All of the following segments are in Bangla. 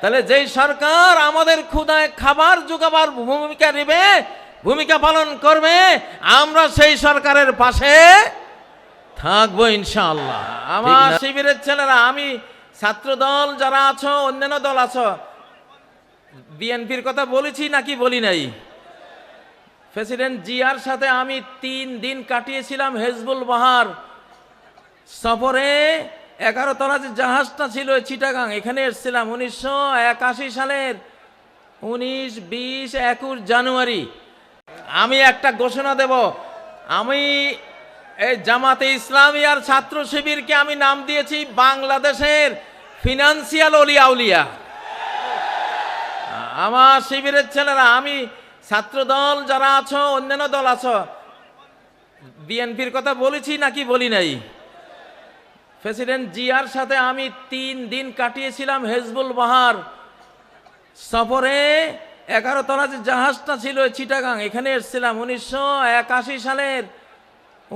তাহলে যেই সরকার আমাদের ক্ষুদায় খাবার যোগাবার ভূমিকা নেবে ভূমিকা পালন করবে আমরা সেই সরকারের পাশে থাকব ইনশাআল্লাহ। আমার শিবিরের ছেলেরা আমি ছাত্র দল যারা আছো অন্যান্য দল আছো বিএনপির কথা বলেছি নাকি বলি নাই? প্রেসিডেন্ট জিয়ার সাথে আমি তিন দিন কাটিয়েছিলাম হেজবুল বাহার সফরে। এগারো তলা যে জাহাজটা ছিল চিটাগাং, এখানে এসেছিলাম উনিশশো একাশি সালের উনিশ, বিশ, একুশ জানুয়ারি। আমি একটা ঘোষণা দেব, আমি এই জামাতে ইসলামী আর ছাত্র শিবিরকে আমি নাম দিয়েছি বাংলাদেশের ফিনান্সিয়াল অলিয়া উলিয়া আমার শিবিরের ছেলেরা, আমি ছাত্র দল যারা আছো, অন্যান্য দল আছো, বিএনপির কথা বলেছি নাকি বলি নাই? প্রেসিডেন্ট জিয়ার সাথে আমি তিন দিন কাটিয়েছিলাম হেজবুল বাহার। সফরে এগারো তলা যে জাহাজটা ছিল চিটাগাং এখানে এসেছিলাম উনিশশো একাশি সালের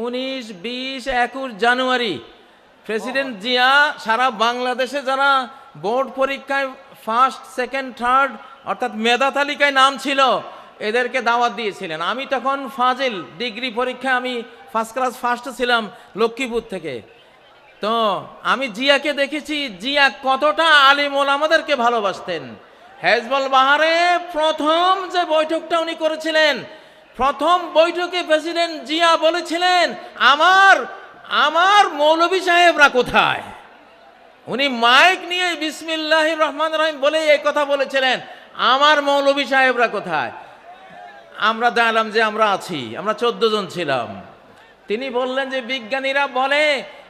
উনিশ বিশ একুশ জানুয়ারি। প্রেসিডেন্ট জিয়া সারা বাংলাদেশে যারা বোর্ড পরীক্ষায় ফার্স্ট সেকেন্ড থার্ড অর্থাৎ মেধা তালিকায় নাম ছিল এদেরকে দাওয়াত দিয়েছিলেন। আমি তখন ফাজিল ডিগ্রি পরীক্ষায় আমি ফার্স্ট ক্লাস ফার্স্ট ছিলাম লক্ষ্মীপুর থেকে। তো আমি জিয়াকে দেখেছি, জিয়া কতটা আলিম আমাদেরকে ভালোবাসতেন। হেজবল বাহারে প্রথম যে বৈঠকটা উনি করেছিলেন, প্রথম বৈঠকে প্রেসিডেন্ট জিয়া বলেছিলেন, আমার আমার মৌলভী সাহেবরা কোথায়? উনি মাইক নিয়ে বিসমিল্লাহ রহমান রহিম বলে এই কথা বলেছিলেন, আমার মৌলভী সাহেবরা কোথায়? আমরা জানলাম যে আমরা আছি, আমরা চোদ্দ জন ছিলাম। তিনি বললেন যে বিজ্ঞানীরা বলে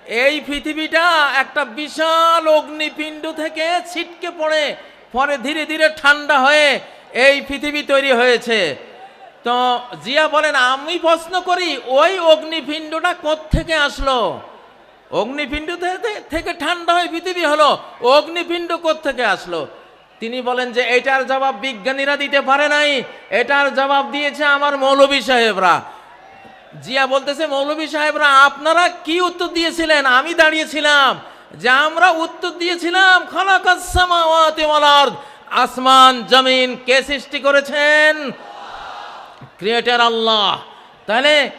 এই পৃথিবীটা একটা বিশাল অগ্নিপিণ্ড থেকে ছিটকে পড়ে, পরে ধীরে ধীরে ঠান্ডা হয়ে এই পৃথিবী তৈরি হয়েছে। তো জিয়া বলেন, আমি প্রশ্ন করি, ওই অগ্নিপিণ্ডটা থেকে আসলো? অগ্নিপিণ্ড থেকে- ঠান্ডা হয়ে পৃথিবী হলো, অগ্নিপিণ্ড থেকে আসলো? তিনি বলেন যে, এটার জবাব বিজ্ঞানীরা দিতে পারে নাই, এটার জবাব দিয়েছে আমার মৌলভী সাহেবরা। জিয়া বলতেছে, মৌলভী সাহেবরা, আপনারা কি উত্তর দিয়েছিলেন? আমি দাঁড়িয়েছিলাম। যে আমরা উত্তর দিয়েছিলাম আসমান, জমিন, কে সৃষ্টি করেছেন? ক্রিয়েটার আল্লাহ। তাহলে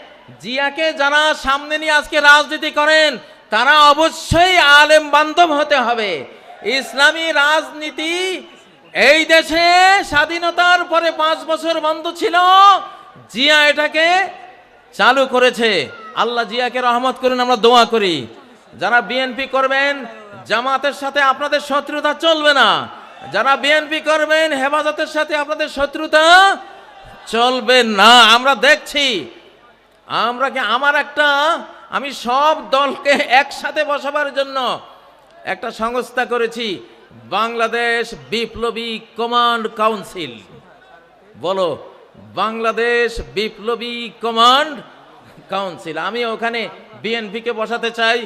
জিয়াকে যারা সামনে নিয়ে আজকে রাজনীতি করেন, তারা অবশ্যই আলেম বান্ধব হতে হবে। ইসলামী রাজনীতি এই দেশে স্বাধীনতার পরে পাঁচ বছর বন্ধ ছিল। জিয়া এটাকে চালু করেছে। আল্লাহ জিয়াকে রহমত করুন, আমরা দোয়া করি। যারা বিএনপি করবেন, জামাতের সাথে আপনাদের শত্রুতা চলবে না। যারা বিএনপি করবেন, হেফাজতের সাথে আপনাদের শত্রুতা চলবে না। আমরা দেখছি, আমরা কি আমার একটা, আমি সব দলকে একসাথে বসাবার জন্য একটা সংস্থা করেছি, বাংলাদেশ বিপ্লবী কমান্ড কাউন্সিল। বলো বাংলাদেশ বিপ্লবী কমান্ড কাউন্সিল। আমি ওখানে বিএনপিকে বসাতে চাই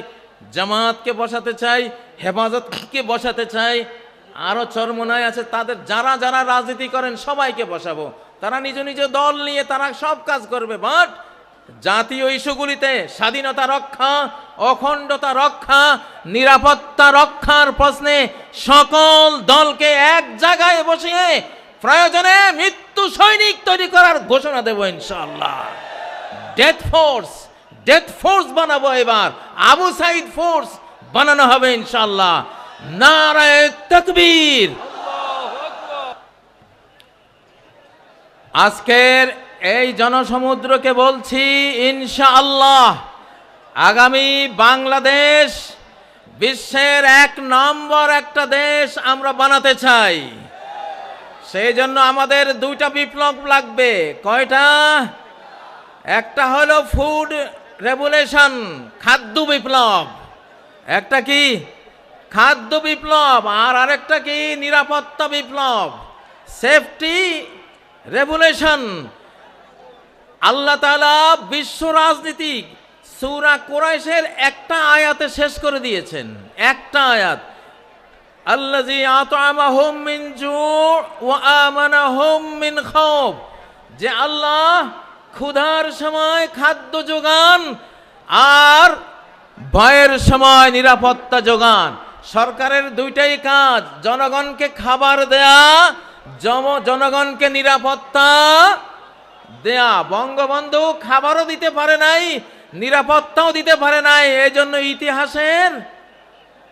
জামাতকে বসাতে চাই, হেফাজতকে বসাতে চাই আরও চরমনায় আছে, তাদের যারা যারা রাজনীতি করেন সবাইকে বসাবো। তারা নিজ নিজ দল নিয়ে তারা সব কাজ করবে, বাট জাতীয় ইস্যুগুলিতে স্বাধীনতা রক্ষা, অখণ্ডতা রক্ষা, নিরাপত্তা রক্ষার প্রশ্নে সকল দলকে এক জায়গায় বসিয়ে প্রয়োজনে মৃত্যু সৈনিক তৈরি করার ঘোষণা দেব ইনশাল্লাহ ডেথ ফোর্স ডেথ ফোর্স বানাবো এবার। আবু সাইদ ফোর্স বানানো হবে ইনশাল্লাহ নারায় তকবীর। আজকের এই জনসমুদ্রকে বলছি ইনশাআল্লাহ, আগামী বাংলাদেশ বিশ্বের এক নম্বর একটা দেশ আমরা বানাতে চাই। সেই জন্য আমাদের দুইটা বিপ্লব লাগবে। কয়টা? একটা হলো ফুড রেভুলেশন খাদ্য বিপ্লব। একটা কি? খাদ্য বিপ্লব। আর আরেকটা কি? নিরাপত্তা বিপ্লব। সেফটি রেভুলেশন আল্লাহ তাআলা বিশ্ব রাজনীতি, সুরা কোরাইশের একটা আয়াতে শেষ করে দিয়েছেন। একটা আয়াত। আল্লাজি আতআমাহুম মিন জু' ওয়া আমানাহুম মিন খাউফ। যে আল্লাহ ক্ষুধার সময় খাদ্য যোগান আর ভয়ের সময় নিরাপত্তা যোগান। সরকারের দুইটাই কাজ, জনগণকে খাবার দেয়া, জম- জনগণকে নিরাপত্তা দেয়া। বঙ্গবন্ধু খাবারও দিতে পারে নাই, নিরাপত্তাও দিতে পারে নাই এই জন্য ইতিহাসের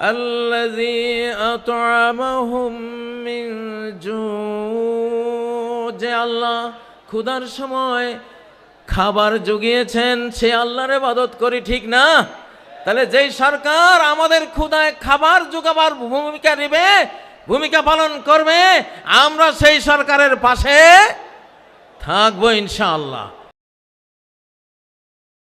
الذي أطعمهم من جوع যে আল্লাহ ক্ষুধার সময় খাবার জুগিয়েছেন সে আল্লাহর ইবাদত করি ঠিক না তাহলে যেই সরকার আমাদের ক্ষুধায় খাবার যোগাবার ভূমিকা নেবে ভূমিকা পালন করবে আমরা সেই সরকারের পাশে থাকবো ইনশাআল্লাহ